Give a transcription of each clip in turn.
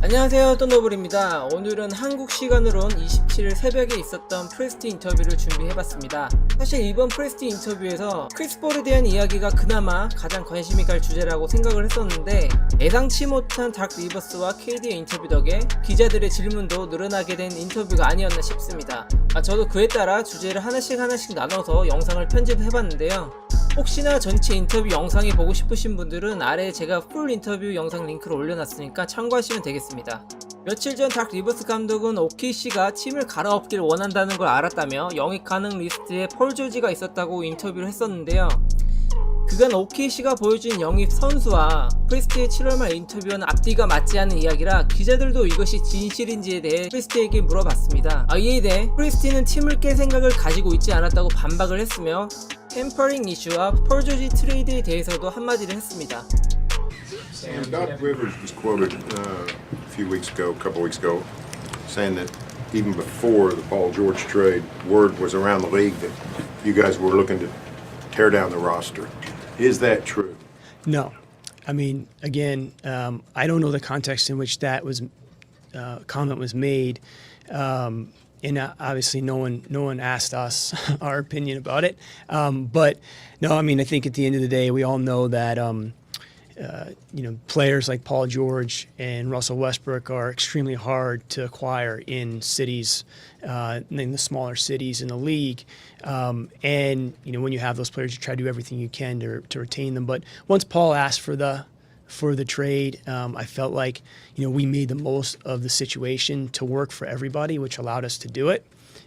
안녕하세요 또노블입니다. 오늘은 한국 시간으론 27일 새벽에 있었던 프레스티 인터뷰를 준비해봤습니다. 사실 이번 프레스티 인터뷰에서 크리스볼에 대한 이야기가 그나마 가장 관심이 갈 주제라고 생각을 했었는데 예상치 못한 닥 리버스와 KD의 인터뷰 덕에 기자들의 질문도 늘어나게 된 인터뷰가 아니었나 싶습니다. 아, 저도 그에 따라 주제를 하나씩 하나씩 나눠서 영상을 편집해봤는데요 혹시나 전체 인터뷰 영상이 보고 싶으신 분들은 아래에 제가 풀 인터뷰 영상 링크를 올려놨으니까 참고하시면 되겠습니다. 며칠 전 닥 리버스 감독은 OKC가 팀을 갈아엎길 원한다는 걸 알았다며 영입 가능 리스트에 폴 조지가 있었다고 인터뷰를 했었는데요. 그간 OKC가 보여준 영입 선수와 프리스트의 7월 말 인터뷰와는 앞뒤가 맞지 않는 이야기라 기자들도 이것이 진실인지에 대해 프리스트에게 물어봤습니다. 아, 이에 대해 프리스트는 팀을 깰 생각을 가지고 있지 않았다고 반박을 했으며 템퍼링 이슈와 폴 조지 트레이드에 대해서도 한마디를 했습니다. Sam, Doc Rivers was quoted uh, a few weeks ago, a couple weeks ago, saying that even before the Paul George trade, word was around the league that you guys were looking to tear down the roster. Is that true? No. I mean, again, um, I don't know the context in which that was uh, comment was made, um, and uh, obviously, no one no one asked us our opinion about it. Um, but no, I mean, I think at the end of the day, we all know that. Um, uh, you know, players like Paul George and Russell Westbrook are extremely hard to acquire in cities, uh, in the smaller cities in the league. Um, and you know, when you have those players, you try to do everything you can to, to retain them. But once Paul asked for the for the trade, um, I felt like you know we made the most of the situation to work for everybody, which allowed us to do it.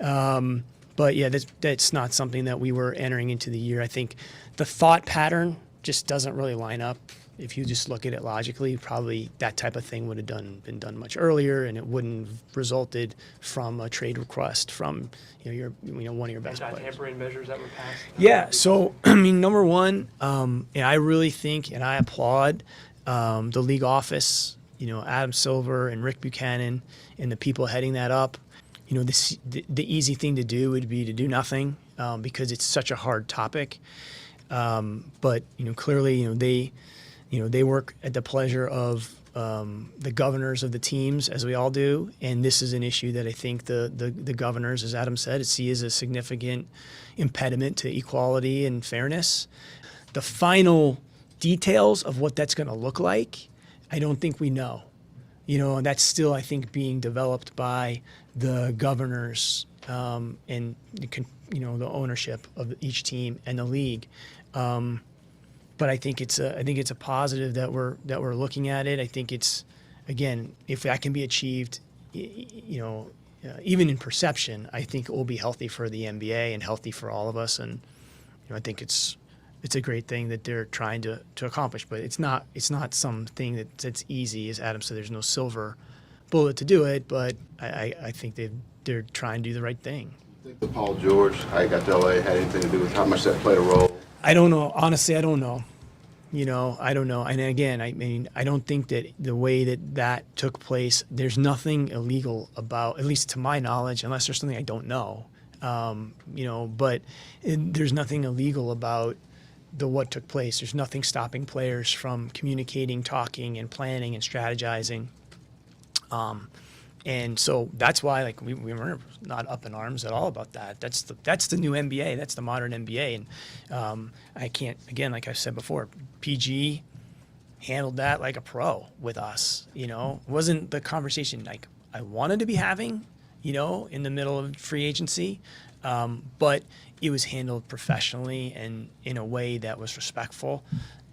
Um, but yeah, that's, that's not something that we were entering into the year. I think the thought pattern just doesn't really line up. If you just look at it logically, probably that type of thing would have done been done much earlier, and it wouldn't have resulted from a trade request from you know your you know one of your best players. Anti-tampering measures that were passed. Yeah. So, I mean, number one, um, and I really think, and I applaud um, the league office, you know, Adam Silver and Rick Buchanan and the people heading that up. You know, this, the, the easy thing to do would be to do nothing um, because it's such a hard topic. Um, but you know, clearly, you know they, you know, they work at the pleasure of um, the governors of the teams, as we all do. And this is an issue that I think the the, the governors, as Adam said, see as a significant impediment to equality and fairness. The final details of what that's going to look like, I don't think we know. You know, and that's still, I think, being developed by the governors um, and you know the ownership of each team and the league. Um, but I think it's a I think it's a positive that we're that we're looking at it. I think it's again if that can be achieved, you know, uh, even in perception, I think it will be healthy for the NBA and healthy for all of us. And you know, I think it's it's a great thing that they're trying to, to accomplish. But it's not it's not something that, that's easy. As Adam said, there's no silver bullet to do it. But I, I, I think they they're trying to do the right thing. think the Paul George, he got to LA, had anything to do with how much that played a role? I don't know. Honestly, I don't know. You know, I don't know. And again, I mean, I don't think that the way that that took place, there's nothing illegal about, at least to my knowledge, unless there's something I don't know. Um, you know, but it, there's nothing illegal about the what took place. There's nothing stopping players from communicating, talking, and planning and strategizing. Um, and so that's why like we, we were not up in arms at all about that. That's the that's the new NBA. That's the modern NBA. And um, I can't again, like I said before, PG handled that like a pro with us. You know, wasn't the conversation like I wanted to be having. You know, in the middle of free agency, um, but it was handled professionally and in a way that was respectful,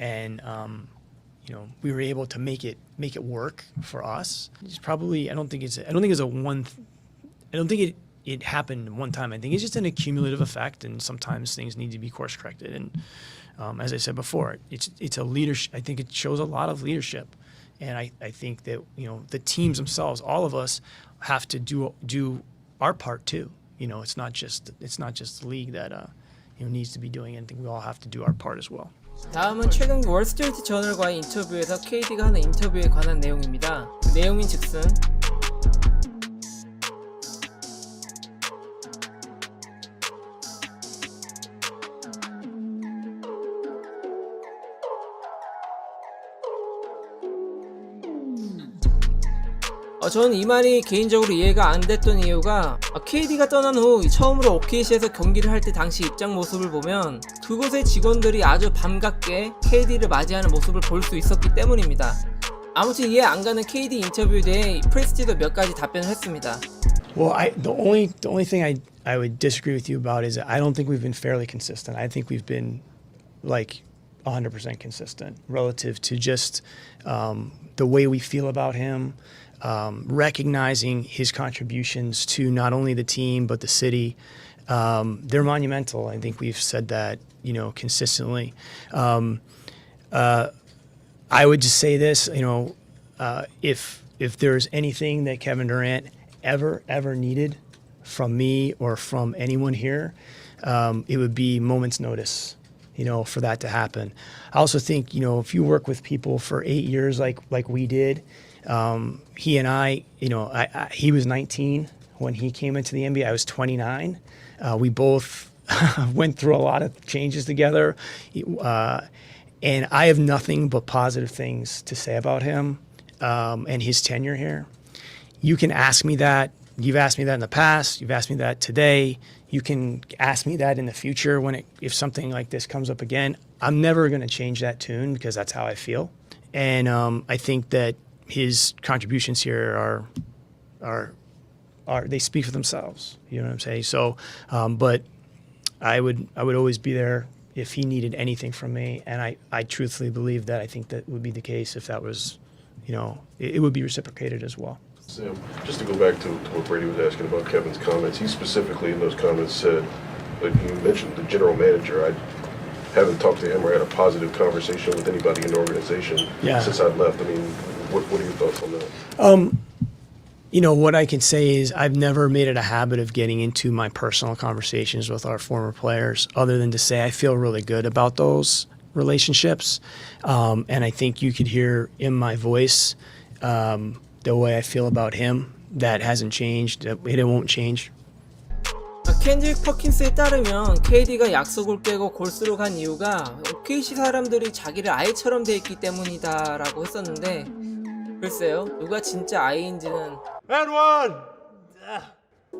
and um, you know we were able to make it make it work for us. It's probably I don't think it's I don't think it's a one. th- I don't think it it happened one time. I think it's just an accumulative effect, and sometimes things need to be course corrected. And um, as I said before, it's it's a leadership. I think it shows a lot of leadership, and I, I think that you know the teams themselves, all of us, have to do do our part too. You know, it's not just it's not just the league that uh, you know needs to be doing anything. We all have to do our part as well. 다음은 최근 월스트리트 저널과의 인터뷰에서 KD가 하는 인터뷰에 관한 내용입니다. 그 내용인 즉슨 어, 저는 이 말이 개인적으로 이해가 안 됐던 이유가 KD가 떠난 후 처음으로 OKC에서 경기를 할 때 당시 입장 모습을 보면 그곳의 직원들이 아주 반갑게 KD를 맞이하는 모습을 볼 수 있었기 때문입니다. 아무튼 이해 안 가는 KD 인터뷰에 대해 프레스티도 몇 가지 답변을 했습니다. Well, I the only the only thing I I would disagree with you about is I don't think we've been fairly consistent. I think we've been like 100% consistent relative to just um, the way we feel about him, um, recognizing his contributions to not only the team but the city. Um, they're monumental. I think we've said that you know consistently. Um, uh, I would just say this, you know, uh, if if there's anything that Kevin Durant ever ever needed from me or from anyone here, um, it would be moments notice, you know, for that to happen. I also think, you know, if you work with people for eight years like like we did, um, he and I, you know, I, I, he was 19 when he came into the NBA. I was 29. Uh, we both went through a lot of changes together. Uh, and I have nothing but positive things to say about him um, and his tenure here. You can ask me that. You've asked me that in the past. You've asked me that today. You can ask me that in the future when it, if something like this comes up again. I'm never going to change that tune because that's how I feel. And um, I think that his contributions here are are are they speak for themselves. You know what I'm saying? So, um, but I would I would always be there if he needed anything from me, and I, I truthfully believe that I think that would be the case if that was, you know, it, it would be reciprocated as well. Sam, just to go back to, to what Brady was asking about Kevin's comments, he specifically in those comments said, like you mentioned the general manager. I haven't talked to him or had a positive conversation with anybody in the organization Yeah. since I left. I mean, what, what are your thoughts on that? You know, what I can say is I've never made it a habit of getting into my personal conversations with our former players, other than to say I feel really good about those relationships. Um, and I think you could hear in my voice um, the way I feel about him. That hasn't changed. It won't change. 켄드릭 퍼킨스에 따르면 KD가 약속을 깨고 골스로 간 이유가 OKC 사람들이 자기를 아이처럼 대했기 때문이다 라고 했었는데 글쎄요 누가 진짜 아이인지는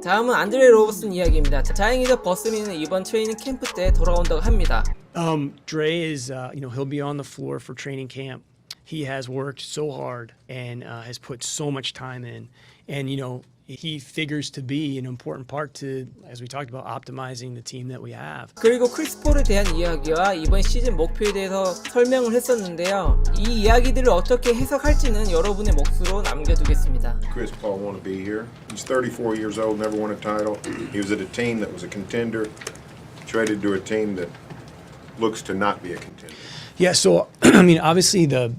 다음은 안드레 로버슨 이야기입니다. 다행히도 버스리는 이번 트레이닝 캠프 때 돌아온다고 합니다. Um, Dre is, uh, you know, he'll be on the floor for training camp. He has worked so hard and uh, has put so much time in, and you know, he figures to be an important part to, as we talked about, optimizing the team that we have. 그리고 크리스 폴에 대한 이야기와 이번 시즌 목표에 대해서 설명을 했었는데요. 이 이야기들을 어떻게 해석할지는 여러분의 몫으로 남겨두겠습니다. Chris Paul want to be here. He's 34 years old, never won a title. He was at a team that was a contender, traded to a team that looks to not be a contender. Yeah, so I mean, obviously the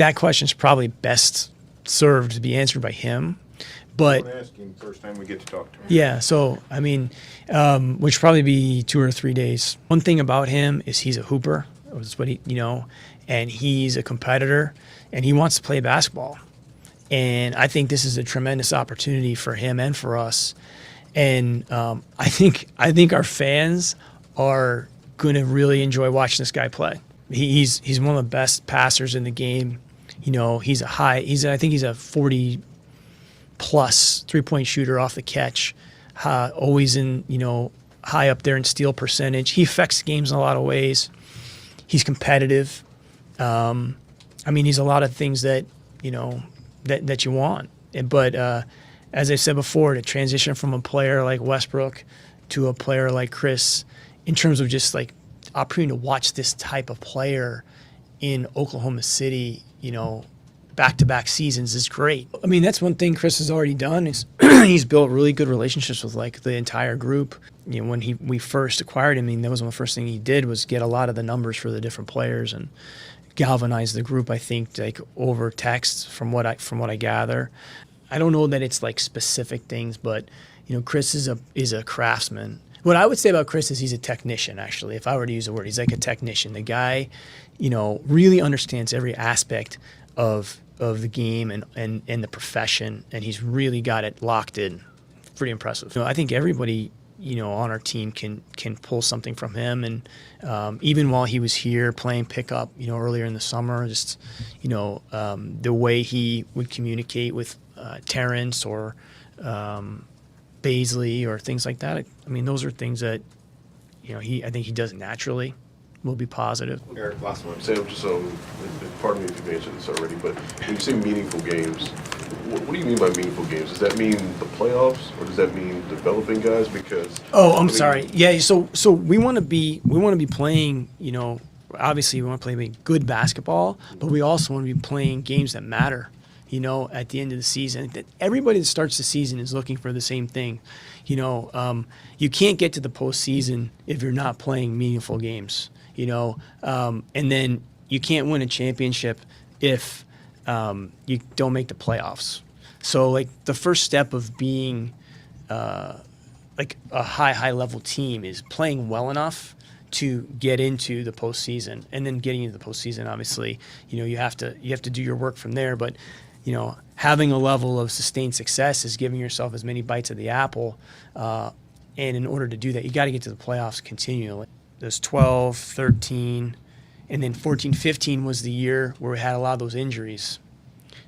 that question is probably best served to be answered by him, but I'm ask him first time we get to talk to him. Yeah, so I mean, um, which probably be two or three days. One thing about him is he's a hooper. That's what he, you know, and he's a competitor, and he wants to play basketball. And I think this is a tremendous opportunity for him and for us. And um, I think I think our fans are going to really enjoy watching this guy play. He, he's he's one of the best passers in the game. You know, he's a high. He's I think he's a forty plus three point shooter off the catch, uh, always in, you know, high up there in steal percentage. He affects games in a lot of ways. He's competitive. Um, I mean, he's a lot of things that, you know, that, that you want. But uh, as I said before, to transition from a player like Westbrook to a player like Chris, in terms of just like opportunity to watch this type of player in Oklahoma City, you know, back to back seasons is great. I mean, that's one thing Chris has already done is he's built really good relationships with like the entire group. You know, when he we first acquired him, I mean, that was the first thing he did was get a lot of the numbers for the different players and galvanize the group. I think like over text from what I from what I gather. I don't know that it's like specific things, but you know, Chris is a is a craftsman. What I would say about Chris is he's a technician. Actually, if I were to use a word, he's like a technician. The guy, you know, really understands every aspect of of the game and and, and the profession, and he's really got it locked in. Pretty impressive. You know, I think everybody you know on our team can can pull something from him. And um, even while he was here playing pickup, you know, earlier in the summer, just you know um, the way he would communicate with uh, Terrence or um, Baisley or things like that. I mean, those are things that you know he I think he does naturally. Will be positive. Eric, last one. Sam, just so, pardon me if you've answered this already, but when you say meaningful games, what, what do you mean by meaningful games? Does that mean the playoffs, or does that mean developing guys? Because Oh, I I'm mean, sorry. Yeah, so so we want to be we want to be playing. You know, obviously we want to play good basketball, but we also want to be playing games that matter. You know, at the end of the season, everybody that starts the season is looking for the same thing. You know, um, you can't get to the postseason if you're not playing meaningful games. You know, um, and then you can't win a championship if um, you don't make the playoffs. So, like the first step of being like a high, high level team is playing well enough to get into the postseason, and then getting into the postseason. Obviously, you know you have to you have to do your work from there. But you know, having a level of sustained success is giving yourself as many bites of the apple. Uh, and in order to do that, you got to get to the playoffs continually. There's 12, 13, and then 14, 15 was the year where we had a lot of those injuries.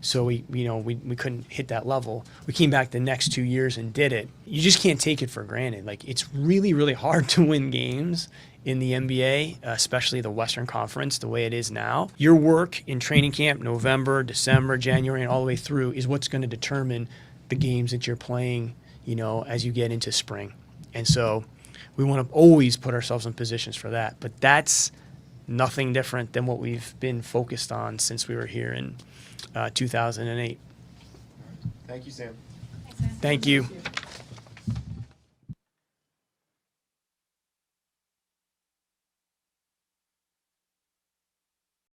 So we, you know, we, we couldn't hit that level. We came back the next two years and did it. You just can't take it for granted. Like it's really, really hard to win games in the NBA, especially the Western Conference, the way it is now. Your work in training camp, November, December, January, and all the way through, is what's going to determine the games that you're playing. You know, as you get into spring, and so we want to always put ourselves in positions for that. But that's nothing different than what we've been focused on since we were here in uh, 2008. Thank you, Sam. Thank you.